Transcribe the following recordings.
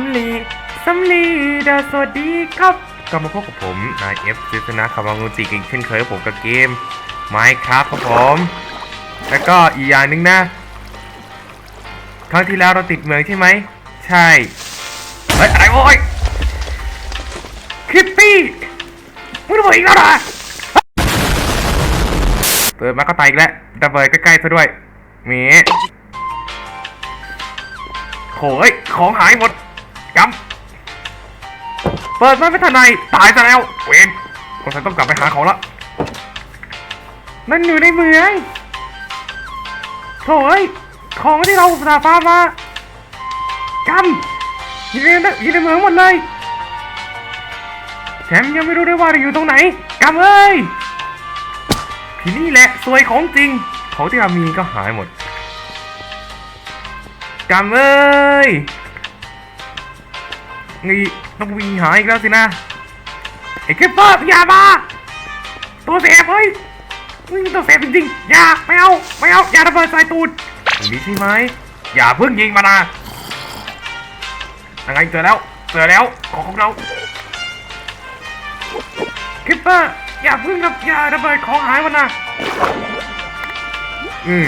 ำลีสำลีดาสวัสดีครับกลับมาพบกับผม นายเอฟซิสนะคาวังงูจิกอีกเช่นเคยกับผมกับเกมไมครับครับผม แล้วก็อีกอย่างหนึ่งนะครั้งที่แล้วเราติดเมืองใช่ไหม ใช่ เฮ้ย อะไรโว้ยคิปปี้มึงระเบิดอีกแล้วเหรอเปิดมาก็ตายอีกแล้วระเบิดใกล้ๆซะด้วยมีโอ้ยของหายหมด เปิดมาไม่ทันไรตายซะแล้วเวนคนไทยต้องกลับไปหาเของละนั่นอยู่ในเมืองโถ่เอ้ยของที่เราสาฟาร์มมากำอยู่ในอยู่ในเมืองหมดเลยแถมยังไม่รู้ด้วยว่าเราอยู่ตรงไหนกำเอ้ยทีนี่แหละสวยของจริง ของที่เรามีก็หายหมดกำเอ้ยนี่ ต้องวิ่งหาอีกแล้วสินะไอ้คลิปเปอร์อย่ามาตัวเสียเฮ้ยมึงตัวเสียจริงๆอย่าไม่เอาไม่เอาอย่าระเบิดใส่ตูดอย่างนี้ใช่ไหมอย่าเพิ่งยิงมานะยังไงเจอแล้วเจอแล้วของของเราคลิปเปอร์อย่าเพึ่งกับอย่าระเบิดของหายวันนะอืม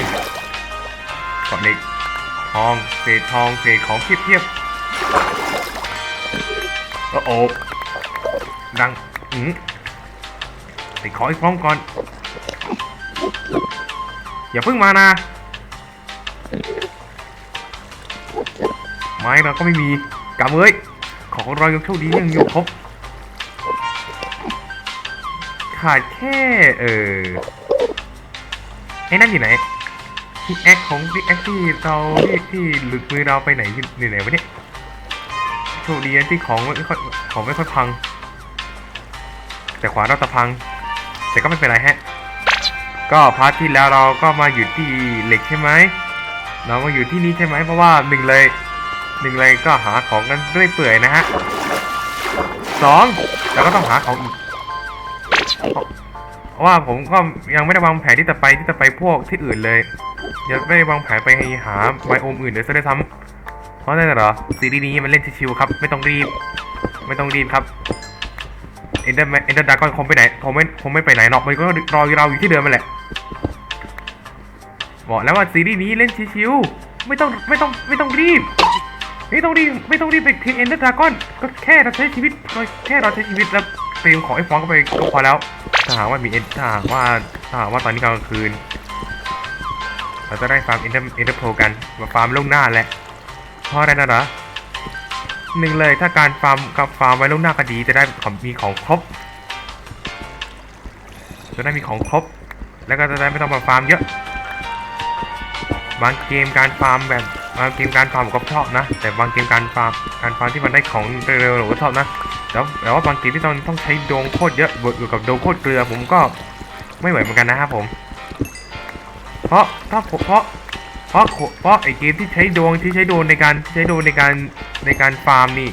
กอดเหล็กทองเศษทองเศษของเทียบเทียบ โอ้โอ้ดังอืมติดขออีกพร้อมก่อน อย่าเพิ่งมานะไม้เราก็ไม่มีกำเอ้ย ของเรายังโชคดียังอยู่ครบ ขาดแค่เออไอ้นั่นอยู่ไหนพิกแอคของพิกแอคที่เราที่ที่หลุดมือเราไปไหนอยู่ไหนวะเนี่ย โชคดีนะที่ของไม่ค่อยของไม่ค่อยพัง แต่ขวาเราจะพัง แต่ก็ไม่เป็นไรฮะ ก็พาร์ทที่แล้วเราก็มาอยู่ที่เหล็กใช่ไหมเรามาอยู่ที่นี่ใช่ไหมเพราะว่าหนึ่งเลยหนึ่งเลยก็หาของกันเรื่อยเปื่อยนะฮะสองเราก็ต้องหาของอีกเพราะว่าผมก็ยังไม่ได้วางแผนที่จะไปที่จะไปพวกที่อื่นเลยยังไม่ได้วางแผนไปหาไบโอมอื่นเลยซะด้วยซ้ำ เพราะนั่นเหรอซีรีส์นี้มันเล่นชิวๆครับ ไม่ต้องรีบ ไม่ต้องรีบครับเอ็นเดอร์เอ็นเดอร์ดากอนคงไปไหนคงไม่คงไม่ไปไหนหรอกมันก็รอเราอยู่ที่เดิมมันแหละบอกแล้วว่าซีรีส์นี้เล่นชิวๆไม่ต้องไม่ต้องไม่ต้องรีบไม่ต้องรีบไม่ต้องรีบไปทีเอ็นเดอร์ดากอนก็แค่เราใช้ชีวิตแค่เราใช้ชีวิตแล้วเตรียมของไอ้ฟองก็ไปก็พอแล้วถ้าหากว่ามีเอ็นถ้าหากว่าถ้าหากว่าตอนนี้กลางคืน เราจะได้ฟาร์มเอ็นเดอร์เอ็นเดอร์โพกันมาฟาร์มล่วงหน้าแหละ เพราะอะไรนะเหรอหนึ่งเลยถ้าการฟาร์มกับฟาร์มไว้ล่วงหน้าก็ดีจะได้ของมีของครบ จะได้มีของครบ แล้วก็จะได้ไม่ต้องมาฟาร์มเยอะ บางเกมการฟาร์มแบบบางเกมการฟาร์มผมก็ชอบนะ แต่บางเกมการฟาร์มการฟาร์มที่มันได้ของเร็วๆผมก็ชอบนะแล้วแต่ว่าบางเกมที่ต้องต้องใช้โดงโคตรเยอะบวกอยู่กับโดงโคตรเกลือผมก็ไม่ไหวเหมือนกันนะครับผม เพราะถ้าเพราะ เพราะเพราะไอเกมที่ใช้ดวงที่ใช้โดนในการใช้โดนในการในการฟาร์มนี่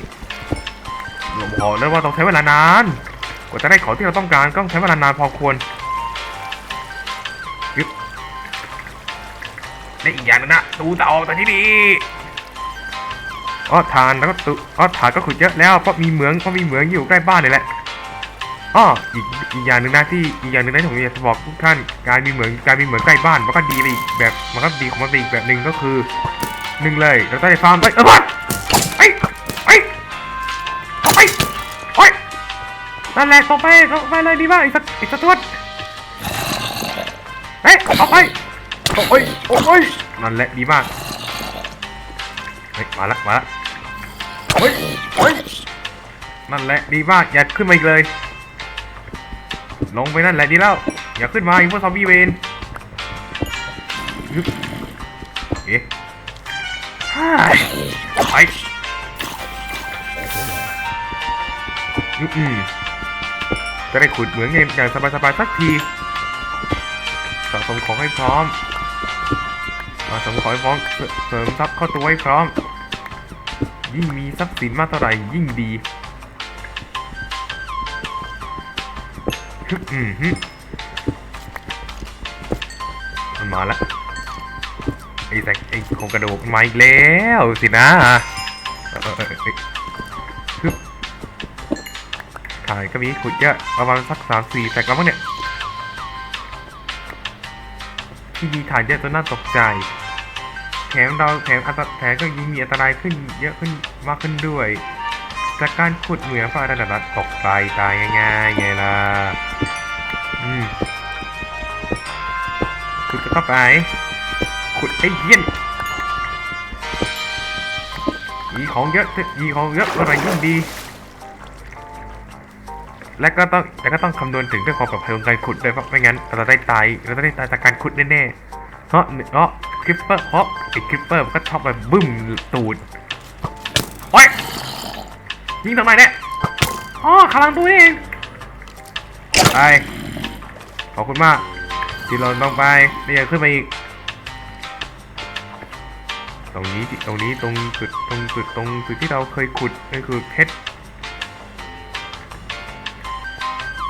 ผมบอกเลยว่าต้องใช้เวลานาน กว่าจะได้ของที่เราต้องการก็ต้องใช้เวลานานพอควรยึบและอีกอย่างหนึงนะดูตาออกแต่ที่ดีอ้อทานแล้วก็ตุอ้อทานก็ขุดเยอะแล้วเพราะมีเหมืองเพราะมีเหมืองอยู่ใกล้บ้านนี่แหละ อ้ออีกอีกอย่างหนึ่งนะที่อีกอย่างหนึ่งนะที่ผมอยากจะบอกทุกท่านการมีเหมืองการมีเหมืองใกล้บ้านมันก็ดีไปอีกแบบมันก็ดีของมันไปอีกแบบหนึ่งก็คือหนึ่งเลยเราต้องได้ฟาร์มไปเออบ้านไปไปเอาไปโอ้นั่นแหละต่อไปต่อไปเลยดีมากอีกสักอีกสักตัวเฮ้ยเอาไปโอ้ยโอ้ยนั่นแหละดีมากเฮ้ยมาละมาละเฮ้ยเฮ้ยนั่นแหละดีมากอย่าขึ้นมาอีกเลย ลงไปนั่นแหละดีแล้ว อย่าขึ้นมาอีกพวกซอมบี้เวนเอ๊ะฮ่าไปอืมจะได้ขุดเหมืองอย่างสบายๆสักทีสะสมของให้พร้อมสะสมของให้พร้อมเสริมทรัพย์เข้าตัวให้พร้อม ยิ่งมีทรัพย์สินมากเท่าไหร่ยิ่งดี มันมาแล้วไอ้แซกไอ้โครงกระดูกมาอีกแล้วสินะฮึบถ่ายก็มีขุดเยอะประมาณสักสามสี่แตกแล้วมั้งเนี่ยที่มีฐานเยอะจนน่าตกใจ แถมเราแถมอัตแถมก็ยิ่งมีอันตรายขึ้นเยอะขึ้นมากขึ้นด้วย จากการขุดเหมืองฟ้าระดับตกตายตายง่ายๆไงล่ะ อืมขุดก็เข้าไป ขุดไอ้เหี้ยนมีของเยอะมีของเยอะเท่าไรยิ่งดี และก็ต้องและก็ต้องคำนวณถึงเรื่องความปลอดภัยของการขุดด้วยเพราะไม่งั้นเราจะได้ตายเราจะได้ตายจากการขุดแน่ๆเพราะเพราะคริปเปอร์เพราะไอ้คริปเปอร์ก็ชอบไปบึ้มตูด ยิงทำไมเนี่ยอ๋อขลังตัวเองไปขอบคุณมากที่เราต้องไปนี่ยังขึ้นมาอีก ตรงนี้ตรงนี้ตรงจุดตรงจุดตรงจุดที่เราเคยขุดนั่นคือเพชร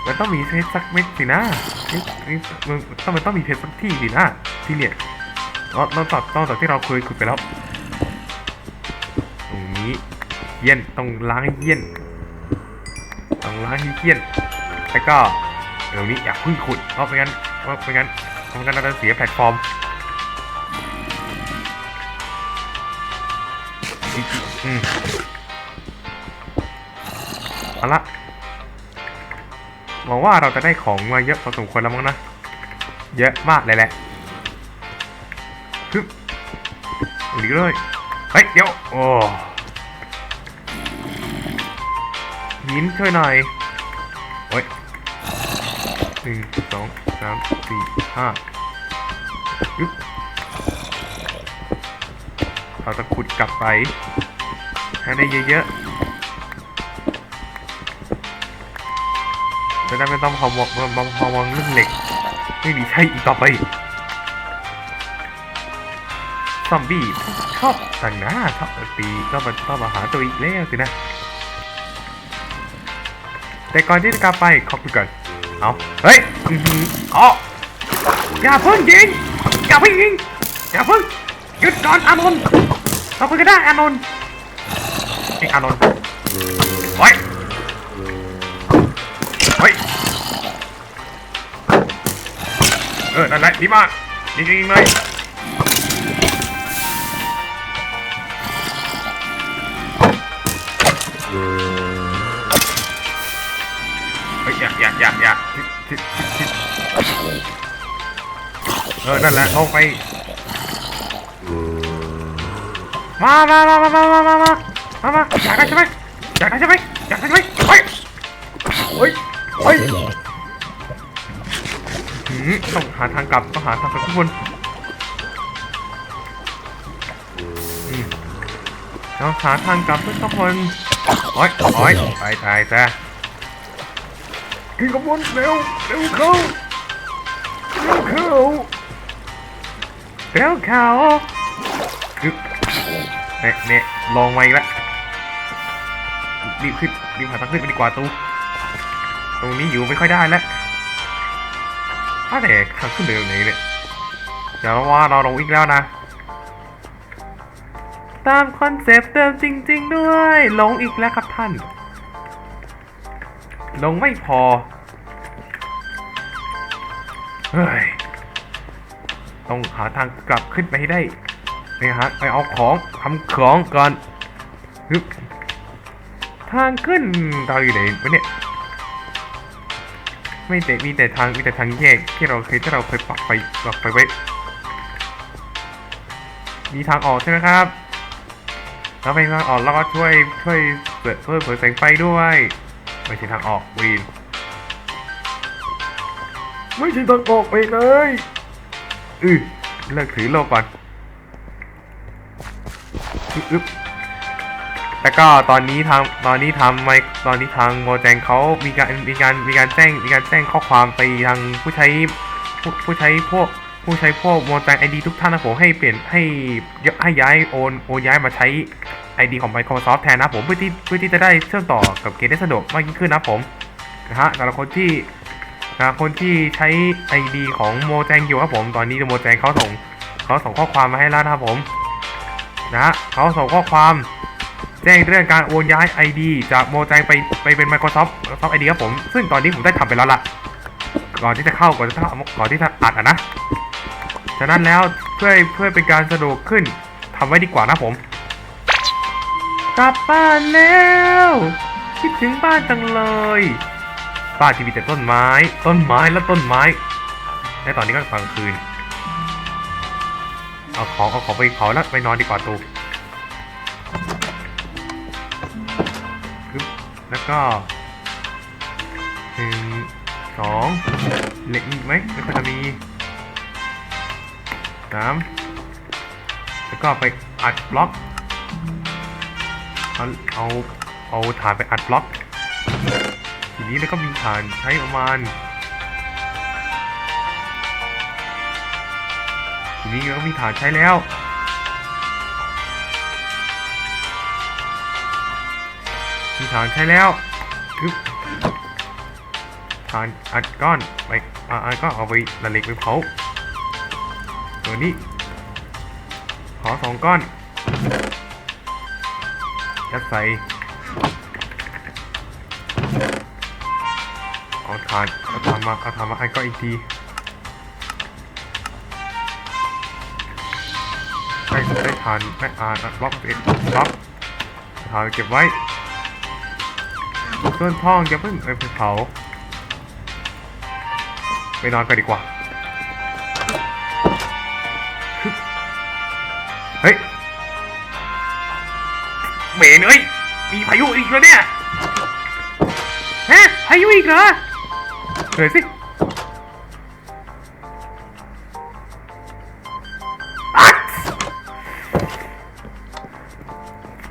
มันต้องมีเพชรสักเม็ดสินะนี่นี่มันต้องมันต้องมีเพชรสักที่สินะที่เนี่ยนอกนอกจากนอกจากที่เราเคยขุดไปแล้ว เยี่ยนต้องล้างให้เยี่ยนต้องล้างให้เยี่ยนแล้วก็เดี๋ยวนี้อย่าพิ่งขุดเพราะไม่งั้นเพราะไม่งั้นเพราะไม่งั้นเราจะเสียแพลตฟอร์มอืมเอาละหวังว่าเราจะได้ของมาเยอะพอสมควรแล้วมั้งนะ เยอะมากเลยแหละฮึบหลีกเลย เฮ้ย เดี๋ยว โอ้ หินช่วยหน่อยโอ้ยหนึ่งสองสามสี่ห้าฮึบเราจะขุดกลับไป ให้ได้เยอะๆจะได้ไม่ต้องพอมองมองพอมองเรื่องเหล็ก ไม่มีใช่อีกต่อไปซอมบี้ชอบต่างหน้าชอบตีก็มาชอบมาหาตัวอีกแล้วสินะ แต่ก่อนที่จะกลับไปขอบคุณก่อนเอาเฮ้ยอือหืออ๋ออย่าเพิ่งยิงอย่าเพิ่งยิงอย่าเพิ่งหยุดก่อนอานนท์เราคุยกันได้อานนท์ไอ้อานนท์โอ้ยเฮ้ยเออนั่นแหละดีมากยิงยิงเลย อย่าอย่าอยาอย่าทิทิทิเออ นั่นแหละลงไป มามามามามามามามามาอยากได้ใช่ไหมอยากได้ใช่ไหมอยากได้ใช่ไหมเฮ้ยเฮ้ยเฮ้ยต้องหาทางกลับต้องหาทางกลับทุกคนต้องหาทางกลับทุกคนโอ้ยโอ้ยไปตายซะ กินกระบวนเร็วเร็วเข้าเร็วเข้าเร็วเข้าอึ๊บเนี่ยเนี่ยลองมาอีกแล้วรีบขึ้นรีบหาทางขึ้นไปดีกว่าตู้ตรงนี้อยู่ไม่ค่อยได้แล้วถ้าแต่ทางขึ้นเร็วไหนเนี่ยเดี๋ยวว่าเราลงอีกแล้วนะตามคอนเซปต์เดิมจริง ๆ ด้วย ลงอีกแล้วครับท่าน ลงไม่พอ เฮ้ย ต้องหาทางกลับขึ้นไปให้ได้ไปหาไปเอาของทำของก่อนฮึทางขึ้นเราอยู่ไหนวะเนี่ย ไม่แต่มีแต่ทางมีแต่ทางแยกที่เราเคยที่เราเคยปักไปปักไปไว้ มีทางออกใช่ไหมครับแล้วไปทางออกแล้วก็ช่วยช่วยเปิดช่วยเปิดแสงไฟด้วยไม่ใช่ทางออกวีน ไม่ใช่ทางออกไปเลยอือเลิกถือโลกก่อนอึ๊บแล้วก็ตอนนี้ทางตอนนี้ทำไมตอนนี้ทางโมแจงเขามีการมีการมีการแจ้งมีการแจ้งข้อความไปทางผู้ใช้ผู้ผู้ใช้พวกผู้ใช้พวกโมแจงไอดีทุกท่านนะผมให้เปลี่ยนให้ให้ย้ายโอนโอนย้ายมาใช้ไอดีของ Microsoft แทนนะผมเพื่อที่เพื่อที่จะได้เชื่อมต่อกับเกมได้สะดวกมากยิ่งขึ้นนะผมนะฮะสำหรับคนที่ คนที่ใช้ไอดีของโมแจงอยู่ครับผม ตอนนี้โมแจงเขาส่งเขาส่งข้อความมาให้แล้วนะครับผม นะเขาส่งข้อความแจ้งเรื่องการโอนย้าย ID จากโมแจงไปไปเป็น Microsoft Microsoft ID ครับผม ซึ่งตอนนี้ผมได้ทำไปแล้วล่ะ ก่อนที่จะเข้าก่อนที่จะก่อนที่จะอัดอะนะ ฉะนั้นแล้วเพื่อเพื่อเป็นการสะดวกขึ้นทำไว้ดีกว่านะผม กลับบ้านแล้ว คิดถึงบ้านจังเลย บ้าที่มีแต่ต้นไม้ ต้นไม้และต้นไม้และตอนนี้ก็กลางคืน เอาของเอาของไปเผาแล้วไปนอนดีกว่าตูแล้วก็หนึ่งสองเหล็กมีไหมไม่ควรจะมีสามแล้วก็ไปอัดบล็อก เอาเอาเอาฐานไปอัดบล็อก ทีนี้แล้วก็มีฐานใช้ประมาณ ทีนี้ก็มีฐานใช้แล้วมีฐานใช้แล้วคึบฐานอัดก้อนไปอ่าอัดก็เอาไปละเล็กไปเผาตัวนี้ ขอสองก้อนยัดใส่ เอาทานเอาทามาเอาทามาให้ก็อีกทีได้ได้ทานได้อ่านบล็อกเอ็ดบล็อกทานเก็บไว้ส่วนทองอย่าเพิ่งเอาไปเผาไปนอนกันดีกว่า เฮ้ยเหม็นเอ้ย มีพายุอีกแล้วเนี่ยฮะพายุอีกเหรอ เฮ้ยสิ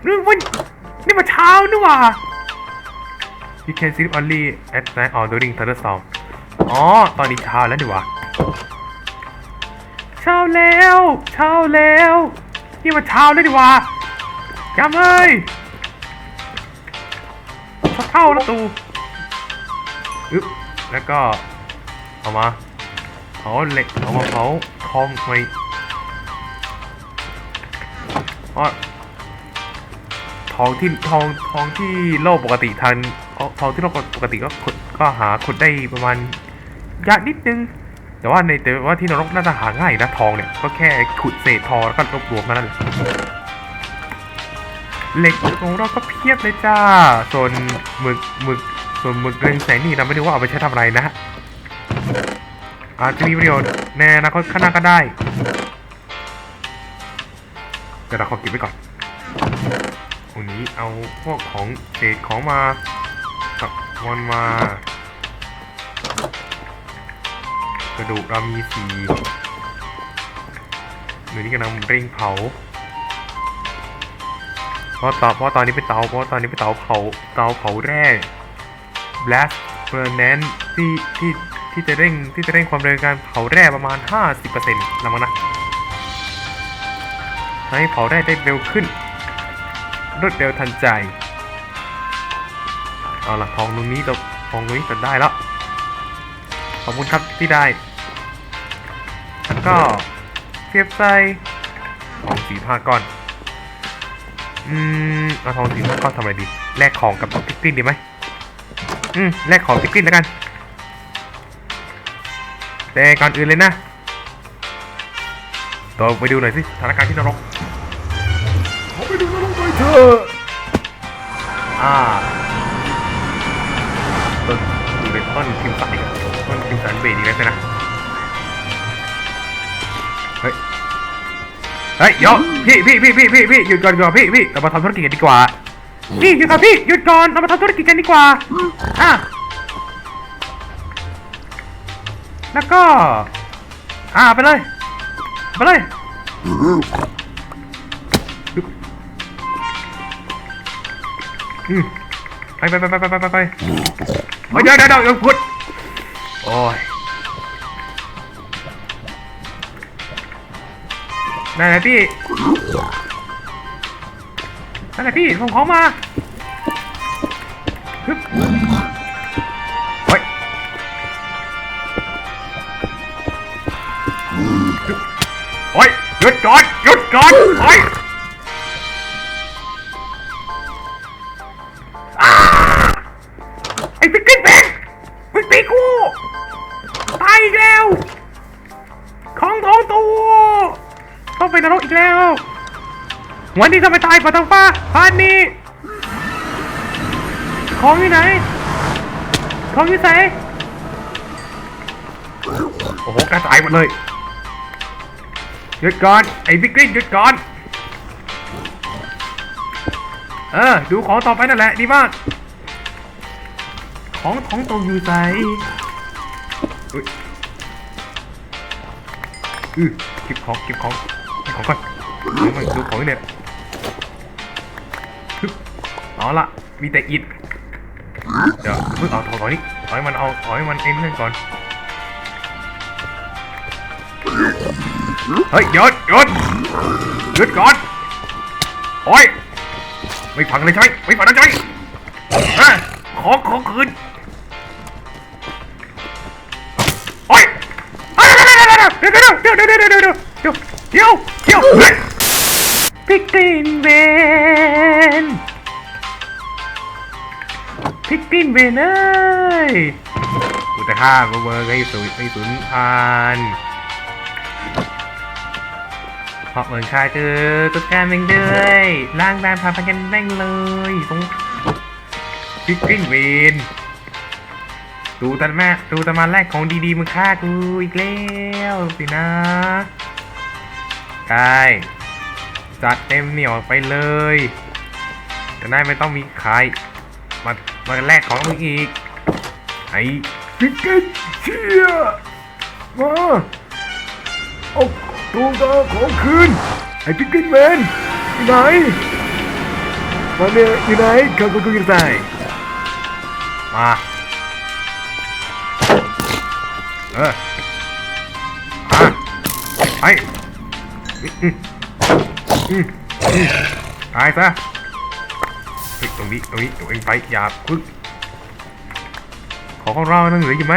นี่มันนี่มันเช้านี่หว่า You can sleep only at night or during thunderstorm อ๋อ ตอนนี้เช้าแล้วดีหว่า เช้าแล้ว เช้าแล้ว นี่มันเช้าแล้วดีหว่าจำเลยชักเข้าแล้วตู แล้วก็เอามาเผาเหล็กเอามาเผาทองไว้อ๋อทองที่ทองทองที่โลกปกติทันทองที่โลกปกติก็ขุดก็หาขุดได้ประมาณยากนิดนึง แต่ว่าในแต่ว่าที่นรกน่าจะหาง่ายนะทองเนี่ย ก็แค่ขุดเศษทองแล้วก็รวบรวมมานั่นแหละเหล็กของเราก็เพียบเลยจ้าส่วนหมึกหมึก ส่วนหมึกเรืองแสงนี่เราไม่รู้ว่าเอาไปใช้ทำอะไรนะอาจจะมีประโยชน์ในอนาคตข้างหน้าก็ได้เดี๋ยวเราขอเก็บไว้ก่อนวันนี้เอาพวกของเศษของมากับวันมากระดูกเรามีสีหรือนี่กำลังเร่งเผาเพราะตอนเพราะตอนนี้เป็นเตาเพราะตอนนี้เป็นเตาเผาเตาเผาแร่ blast furnace ที่ที่ที่จะเร่งที่จะเร่งความเร็วการเผาแร่ประมาณ 50%แล้วมั้งนะให้เผาแร่ได้เร็วขึ้น รวดเร็วทันใจ เอาละทองตรงนี้จะทองตรงนี้จะได้แล้ว ขอบคุณครับที่ได้ แล้วก็เทียบใส่ทองสีผ้าก้อน อืมเอาทองสีม่วงก็ทำอะไรดี แลกของกับพิกกินดีไหม อืมแลกของพิกกินแล้วกัน แต่ก่อนอื่นเลยนะตัวไปดูหน่อยสิสถานการณ์ที่นรกขอไปดูนรกหน่อยเถอะอ่าต้นดูเป็นต้นคิมสันอีกแล้วต้นคิมสันเบรดีแล้วสินะเฮ้ยเฮ้ยเดี๋ยวพี่พี่พี่พี่พี่พี่หยุดก่อนก่อนพี่พี่เรามาทำธุรกิจกันดีกว่า พี่หยุดก่อนพี่หยุดก่อนเรามาทำธุรกิจกันดีกว่าอะแล้วก็ อ่าไปเลย ไปเลยไปไปไปไปไปไปไปไปเฮ้ยเดี๋ยวเดี๋ยวเดี๋ยวอย่าพูดโอ้ยนั่นแหละพี่ นั่นแหละพี่ผงของมาฮึบเฮ้ยหยุดก่อนหยุดก่อนเฮ้ยไอ้พิกกิ้นป็นมึงตีกูตายแล้ว ของโถตัวต้องไปนรกอีกแล้ววันนี้จะไปตายปะทังฟ้า พานนี้ของอยู่ไหน ของอยู่ไหนโอ้โหกระจายหมดเลยหยุดก่อน ไอ้บิ๊กกรินหยุดก่อน เออ ดูของต่อไปนั่นแหละ ดีมาก ของของตรงอยู่ไหนอือเก็บของเก็บของเก็บของก่อนดูของเนี่ย เอาละมีแต่อิฐเดี๋ยวเพิ่งเอาถอยนี่ถอยมันเอาถอยมันเอ็นนั่นก่อนเฮ้ยหยุดหยุดหยุดก่อนโอ้ยไม่ฟังเลยใช่ไหมไม่ฟังนะใช่ไหมขอขอคืนโอ้ยเดี๋ยวเดี๋ยวเดี๋ยวเดี๋ยวเดี๋ยวเดี๋ยวเดี๋ยวเดี๋ยวเดี๋ยวเดี๋ยวเฮ้ยพิกกินเวน พิกกินเวนเอ้ยกูจะฆ่ากูเบอร์ให้สูญให้สูญพันเพราะเหมือนชายเจอตุ๊กตาแม่งเลยล่างแบนพาพันกันแม่งเลยตรงพิกกิ้งเวนดูตาแม่ดูตามาแรกของดีๆมึงฆ่ากูอีกแล้วสินะกายจัดเต็มเหนียวไปเลยจะได้ไม่ต้องมีใคร มามาแลกของมึงอีก ไอ้พิกเกิ้งเชียมาเอาดวงตาของคืน ไอ้พิกเกินแมนอยู่ไหนมาเนี่ยอยู่ไหนข้าก็คือใส่มาเออมาไปอืมอืมอืมอืมตายซะ เฮ้ยตรงนี้ตรงนี้ตัวเองไปอย่าพึ่งของของเรายังเหลืออยู่ไหม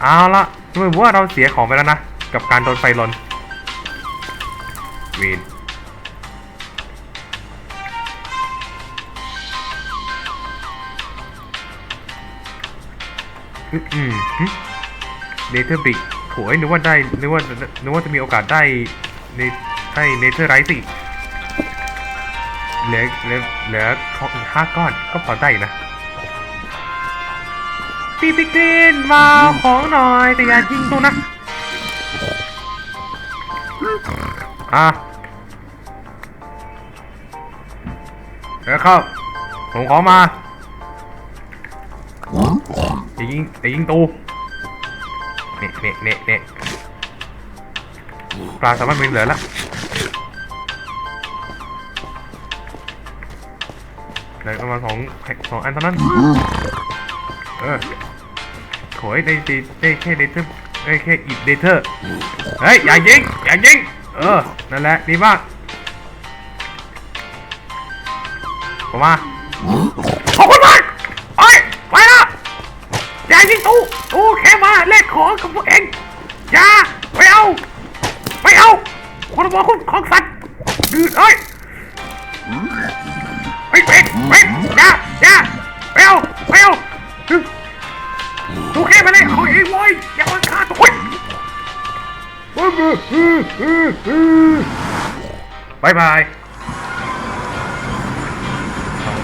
เอาละดูเหมือนว่าเราเสียของไปแล้วนะ กับการโดนไฟลนเวนอืมอืมเนเธอร์บิกโหยนึกว่าได้นึกว่านึกว่าจะมีโอกาสได้ในได้เนเธอร์ไรสิ เหลือเหลือเหลือของอีกห้าก้อนก็พอได้อยู่นะพี่พิกลินมาเอาของหน่อยแต่อย่ายิงตัวนะอะเดี๋ยวเข้าผมขอมาจะยิงจะยิงตูเนะเนะเนะเนะปลาสามารถมีเหลือแล้ว เหลือประมาณสองสองอันเท่านั้น เออโขยได้ได้ได้แค่เดเทอร์ได้แค่อิดเดเทอร์เฮ้ยอย่ายิงอย่ายิงเออ นั่นแหละดีมากผมมาขอบคุณ ยอย่ามาฆ่าตัวบายบาย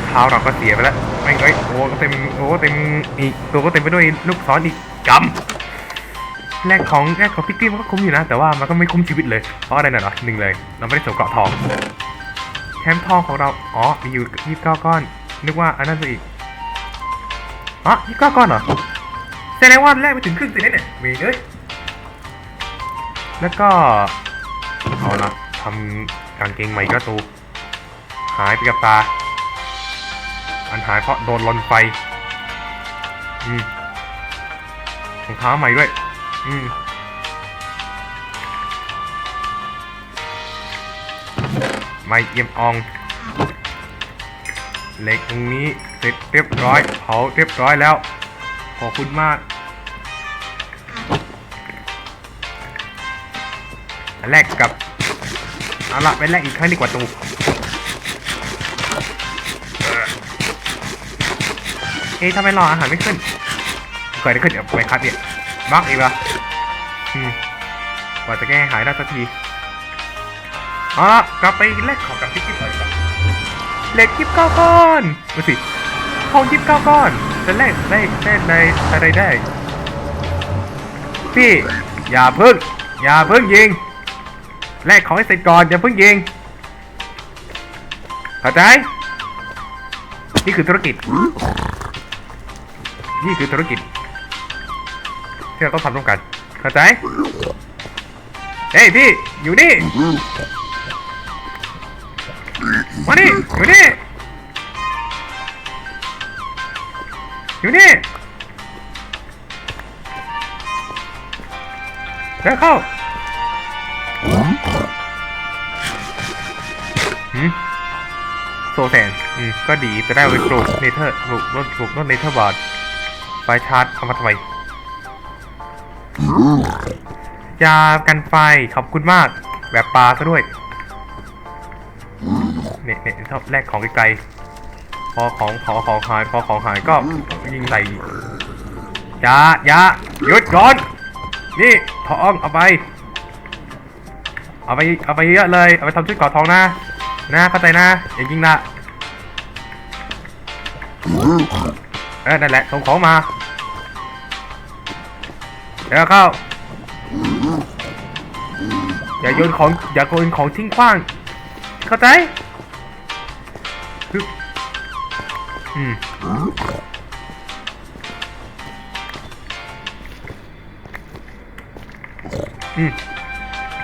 เท้าเราก็เสียไปแล้วไม่งเอ้ยโอ้ก็เต็มโอ้เต็มอีกตัวก็เต็มไปด้วยลูกศรอีกกำแรกของแรกของพิกกี้มันก็คุ้มอยู่นะ แต่ว่ามันก็ไม่คุ้มชีวิตเลย เพราะอะไรน่ะเหรอหนึ่งเลย เราไม่ได้สวมเกราะทองแคมป์ทองของเราอ๋อมีอยู่ยี่สิบเก้าก้อน นึกว่าอันนั้นจะอีกอ๋อยี่สิบเก้าก้อนเหรอ แสดงว่าแรกไปถึงครึ่งสิเนี่ยเมย์เอ้ยแล้วก็เอาละทำกางเกงใหม่ก็ตูหายไปกับตา อันหายเพราะโดนลนไฟ อืมรองเท้าใหม่ด้วย อืมไม่เอี่ยมออง เหล็กตรงนี้เสร็จเรียบร้อย เผาเรียบร้อยแล้ว ขอบคุณมากแรกกับเอาละไปแรกอีกครั้งดีกว่าตูเอ๊ะทำไมรออาหารไม่ขึ้นเกิดอะไรขึ้นเดี๋ยวไปคัดเนี่ยบักอีกเหรออืมกว่าจะแก้หายได้สักทีเอาละกลับไปแลกของกับพี่กิ๊บหน่อยเหล็กยิบเก้าก้อนดูสิทองยิบเก้าก้อน จะแลกได้ได้ได้อะไรได้ พี่ อย่าพิ่ง อย่าพิ่งยิงแลกของให้เสร็จก่อนอย่าพิ่งยิงเข้าใจนี่คือธุรกิจ นี่คือธุรกิจที่เราต้องทำร่วมกัน เข้าใจ เฮ้ยพี่ อยู่นี่ มานี่อยู่นี่ อยู่นี่เดี๋ยวเข้าหืมโซแซนอืมก็ดีจะได้เอาไปปลูกเนเธอร์ปลูกรถปลูกรถเนเธอร์บอร์ดไฟชาร์จเอามาทำไมยากันไฟขอบคุณมาก แบบปลาซะด้วยเนี่ยเนี่ยชอบแลกของไกลๆ อของพอของหายพอของหายก็ยิงใส่อยาอยาหยุดก่อน นี่ทองเอาไป เอาไปเอาไปเยอะเลย เอาไปทำชุดเกราะทองนะ นะเข้าใจนะอย่ายิงนะเออนั่นแหละส่งของมาเดี๋ยวเข้า อย่าโยนของอย่าโยนของทิ้งขว้าง เข้าใจ อืมอืม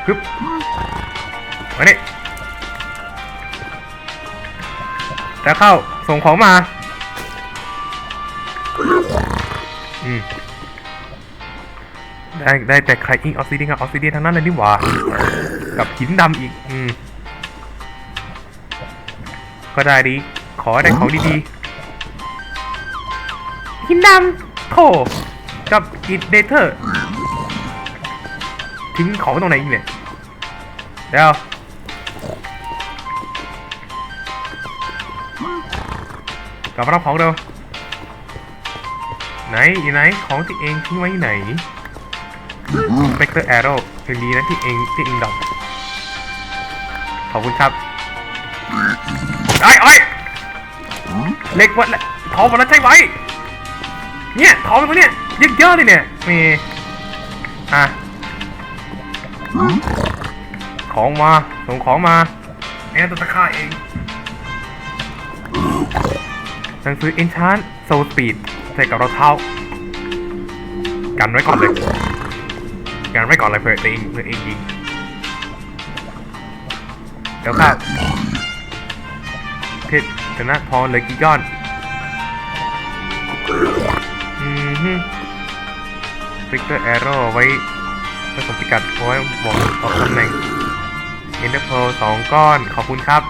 ฮึบมานี่แล้วเข้าส่งของมา อืม ได้ได้แต่ไครอิงออสซิเดียนกับออสซิเดียนทั้งนั้นเลยนี่หว่า กับหินดำอีก อืม ก็ได้ดี ขอได้ของดีๆ หินดำโถกับอิดเดเทอร์ทิ้งของตรงไหนอีกเนี่ยเดี๋ยวกลับมารับของเร็วไหนอยู่ไหนของที่เองทิ้งไว้ไหนเ e กเตอร์แอโร่คืนดีนะที่เองที่เองดอกขอบคุณครับไอ้ไอ้เหล็กวัดละทองหมดแล้วใช่ไหม เนี่ยทองมันเนี่ยเยอะเยอะเลยเนี่ยมีอะของมาส่งของมาแอนตัวตะค่าเองหนังสือ Enchant Soul Speed ใส่กับรองเท้ากันไว้ก่อนเลยกันไว้ก่อนเลยเผื่อตัวเองเผื่อเองยิงเดี๋ยวครับเพชรชนะทอเลยกี่ก้อน ฟิกเตอร์แอโร่ไว้ผสมพิกัดเอาไว้บอกบอกตำแหน่งเอ็นเดอร์โพสองก้อน ขอบคุณครับ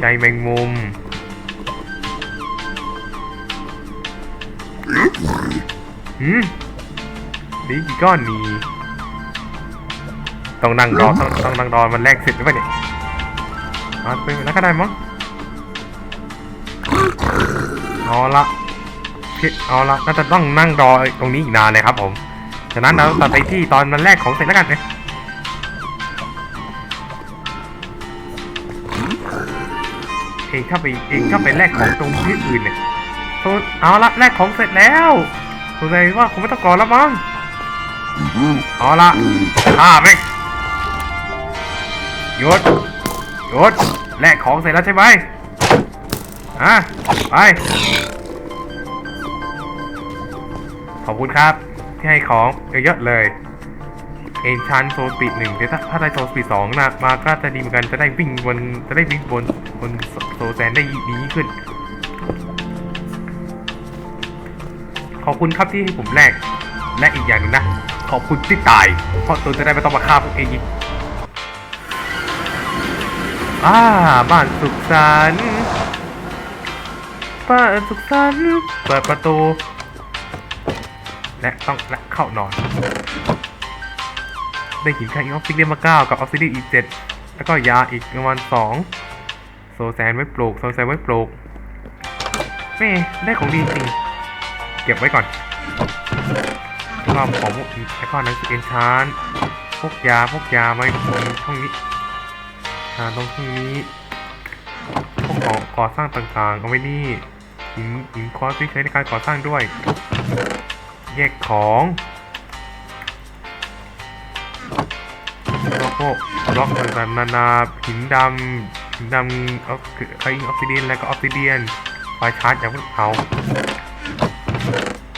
ใยแมงมุม หืมนี่กี่ก้อนนี่ต้องนั่งรอต้องต้องนั่งรอมันแรกเสร็จหรือเปล่าเนี่ยเอาไปแล้วก็ได้มั้งเอาละ เอาละน่าจะต้องนั่งรอตรงนี้อีกนานเลยครับผมฉะนั้นเราตัดไปที่ตอนมันแรกของเสร็จแล้วกันเนี่ยเองถ้าไปเองถ้าไปแลกของตรงที่อื่นเนี่ยโทษเอาละแลกของเสร็จแล้วสงสัยว่าคงไม่ต้องกรอแล้วมั้งเอาละฆ่าแม่งหยุดยุดแลกของเสร็จแล้วใช่ไหมอะไป อบคุณครับ ที่ให้ของเยอะๆเลยเอ็นชันโซสปีดหนึ่งแต่ถ้าถ้าได้โซสปีดสองนะมาก็จะดีเหมือนกันจะได้วิ่งบนจะได้วิ่งบนบนโซแซนได้ดีขึ้น ขอบคุณครับที่ให้ผมแลกและอีกอย่างหนึงนะ ขอบคุณที่ตาย เพราะตัวจะได้ไม่ต้องมาฆ่าพวกเองอีกอ่าบ้านสุขสันต์บ้านสุขสันต์เปิดประตู และต้องและเข้านอน ได้หินแค่อีออฟซิเดียนมาเก้ากับออฟซิเดียอีเจ็ดแล้วก็ยาอีกประมาณสองโซแซนไว้ปลูกโซแซนไว้ปลูกแม่ได้ของดีจริง เก็บไว้ก่อนแล้วก็ของพวกอีแล้วก็หนังสือเอนชานพวกยาพวกยาไว้ตรงช่องนี้อ่าตรงช่องนี้พวกของก่อสร้างต่างๆเอาไว้นี่หินหินคอสที่ใช้ในการก่อสร้างด้วย แยกของแล้วก็บล็อกต่างๆนานาหินดำหินดำออกไอออกซิเดียนแล้วก็ออกซิเดียนไฟชาร์จอย่าเพิ่งเอา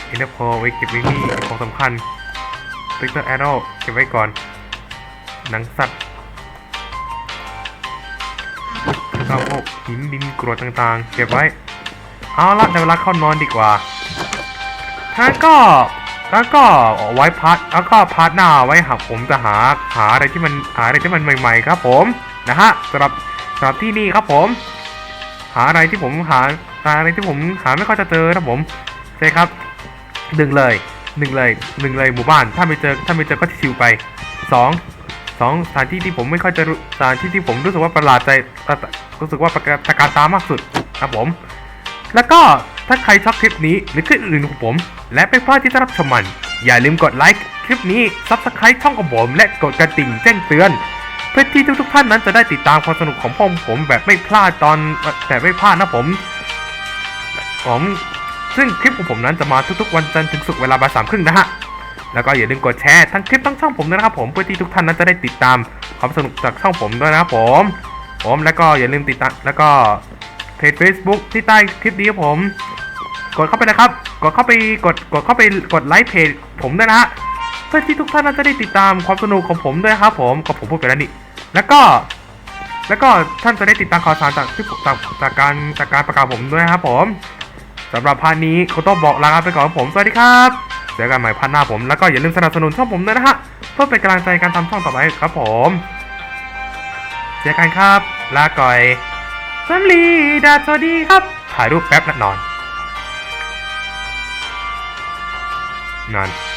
อินเตอร์โพไว้เก็บไว้นี่ของสำคัญติ๊กเกอร์แอโร่เก็บไว้ก่อน หนังสัตว์แล้วก็พวกหินดินกรวดต่างๆ เก็บไว้ เอาละในเวลาเข้านอนดีกว่า ท่านก็แล้วก็ไว้พัดแล้วก็พาร์ทหน้าไว้หากผมจะหาหาอะไรที่มันหาอะไรที่มันใหม่ ๆ ครับผมนะฮะสำหรับสำหรับที่นี่ครับผม หาอะไรที่ผมหาหาอะไรที่ผมหาไม่ค่อยจะเจอครับผมใช่ครับหนึ่งเลยหนึ่งเลยหนึ่งเลยหมู่บ้าน ถ้าไม่เจอถ้าไม่เจอก็ชิวไปสองสองสถานที่ที่ผมไม่ค่อยจะสถานที่ที่ผมรู้สึกว่าประหลาดใจรู้สึกว่าประกาตะการตามากสุดครับผม แล้วก็ ถ้าใครชอบคลิปนี้หรือคลิปอื่นของผม และไม่พลาดที่จะรับชมมัน อย่าลืมกดไลค์คลิปนี้ Subscribe ช่องของผมและกดกระดิ่งแจ้งเตือน เพื่อที่ทุกๆท่านนั้นจะได้ติดตามความสนุกของผมผมแบบไม่พลาดตอนแต่ไม่พลาดนะผมผมซึ่งคลิปของผมนั้นจะมาทุกๆวันจันทร์ถึงศุกร์เวลาบ่ายสามครึ่งนะฮะ แล้วก็อย่าลืมกดแชร์ทั้งคลิปทั้งช่องผมด้วยนะครับผมเพื่อที่ทุกท่านนั้นจะได้ติดตามความสนุกจากช่องผมด้วยนะครับผม ผมแล้วก็อย่าลืมติดตามแล้วก็เพจ Facebook ที่ใต้คลิปนี้ครับผม กดเข้าไปนะครับ กดเข้าไปกดกดเข้าไปกดไลค์เพจผมด้วยนะฮะเพื่อที่ทุกท่านจะได้ติดตามความสนุกของผมด้วยนะครับผมก็ผมพูดไปแล้วนี่แล้วก็ แล้วก็ท่านจะได้ติดตามข่าวสารจากที่จากจากการจากการประกาศผมด้วยนะครับผมสำหรับพาร์ทนี้เขาต้องบอกลาไปก่อนครับผมสวัสดีครับเจอกันใหม่พาร์ทหน้าผมแล้วก็อย่าลืมสนับสนุนช่องผมด้วยนะฮะเพื่อเป็นกำลังใจการทำช่องต่อไปครับผมเจอกันครับ ลาก่อยสวัสดีดาสวัสดีครับ ถ่ายรูปแป๊บนะนอน นอน